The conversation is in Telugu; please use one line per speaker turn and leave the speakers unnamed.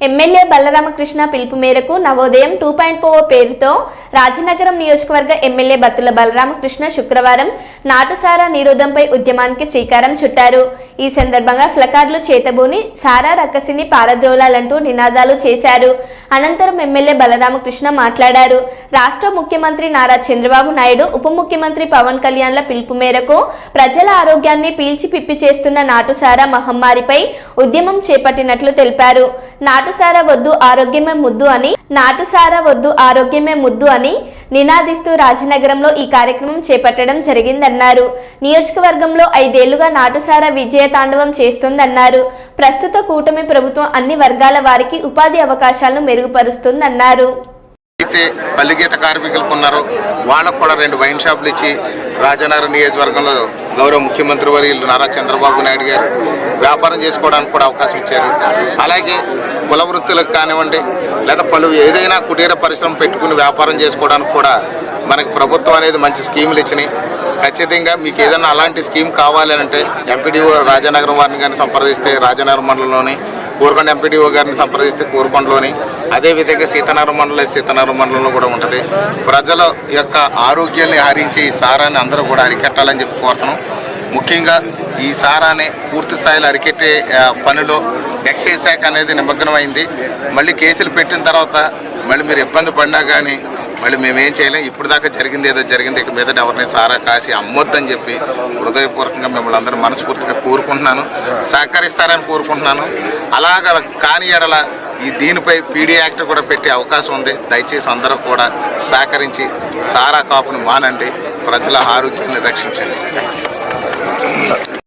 ఎమ్మెల్యే బలరామకృష్ణ పిలుపు మేరకు నవోదయం టూ పాయింట్ ఫోర్ పేరుతో రాజనగరం నియోజకవర్గ ఎమ్మెల్యే బత్తుల బలరామకృష్ణ శుక్రవారం నాటుసారా నిరోధంపై ఉద్యమానికి శ్రీకారం చుట్టారు. ఈ సందర్భంగా ఫ్లకార్లు చేతబూని సారా రక్కసిని పారద్రోలాలంటూ నినాదాలు చేశారు. అనంతరం ఎమ్మెల్యే బలరామకృష్ణ మాట్లాడారు. రాష్ట్ర ముఖ్యమంత్రి నారా చంద్రబాబు నాయుడు ఉప ముఖ్యమంత్రి పవన్ కళ్యాణ్ల పిలుపు మేరకు ప్రజల ఆరోగ్యాన్ని పీల్చి పిప్పి చేస్తున్న నాటుసారా మహమ్మారిపై ఉద్యమం చేపట్టినట్లు తెలిపారు. నాటు నాటుసారా వద్దు ఆరోగ్యమే ముద్దు అని నాటుసారా వద్దు ఆరోగ్యమే ముద్దు అని నినాదిస్తూ రాజనగరంలో ఈ కార్యక్రమం చేపట్టడం జరిగిందన్నారు. నియోజకవర్గంలో ఐదేళ్ళుగా నాటుసారా విజయ తాండవం చేస్తుందన్నారు. ప్రస్తుత కూటమి ప్రభుత్వం అన్ని వర్గాల వారికి ఉపాధి అవకాశాలను మెరుగుపరుస్తుందన్నారు.
అయితే పల్లిగీత కార్మికులకు ఉన్నారు. వాళ్ళకు కూడా రెండు వైన్ షాపులు ఇచ్చి రాజనగరం నియోజకవర్గంలో గౌరవ ముఖ్యమంత్రి వర్యులు నారా చంద్రబాబు నాయుడు గారు వ్యాపారం చేసుకోవడానికి కూడా అవకాశం ఇచ్చారు. అలాగే కుల వృత్తులకు కానివ్వండి లేదా పలు ఏదైనా కుటీర పరిశ్రమ పెట్టుకుని వ్యాపారం చేసుకోవడానికి కూడా మనకి ప్రభుత్వం అనేది మంచి స్కీములు ఇచ్చినాయి. ఖచ్చితంగా మీకు ఏదైనా అలాంటి స్కీమ్ కావాలి అంటే ఎంపీడీఓ రాజానగరం వారిని కానీ సంప్రదిస్తే రాజనగరం మండలంలోని కోరుకొండ ఎంపీడీఓ గారిని సంప్రదిస్తే కోరుకొండలోని అదేవిధంగా సీతనగరం మండలం అయితే సీతనగరం మండలంలో కూడా ఉంటుంది. ప్రజల యొక్క ఆరోగ్యాన్ని హరించే ఈ సారాన్ని అందరూ కూడా అరికట్టాలని చెప్పి కోరుతున్నాం. ముఖ్యంగా ఈ సారాన్ని పూర్తి స్థాయిలో అరికెట్టే పనిలో ఎక్సైజ్ శాఖ అనేది నిమగ్నమైంది. మళ్ళీ కేసులు పెట్టిన తర్వాత మళ్ళీ మీరు ఇబ్బంది పడినా కానీ మళ్ళీ మేమేం చేయలేం. ఇప్పుడు దాకా జరిగింది ఏదో జరిగింది. ఇక మీద ఎవరిని సారా కాసి అమ్మొద్దని చెప్పి హృదయపూర్వకంగా మిమ్మల్ని అందరూ మనస్ఫూర్తిగా కోరుకుంటున్నాను. సహకరిస్తారని కోరుకుంటున్నాను. అలాగ కాని ఎడల ఈ దీనిపై పీడీ యాక్ట్ కూడా పెట్టే అవకాశం ఉంది. దయచేసి అందరూ కూడా సహకరించి సారా కాపును మానండి. ప్రజల ఆరోగ్యాన్ని రక్షించండి.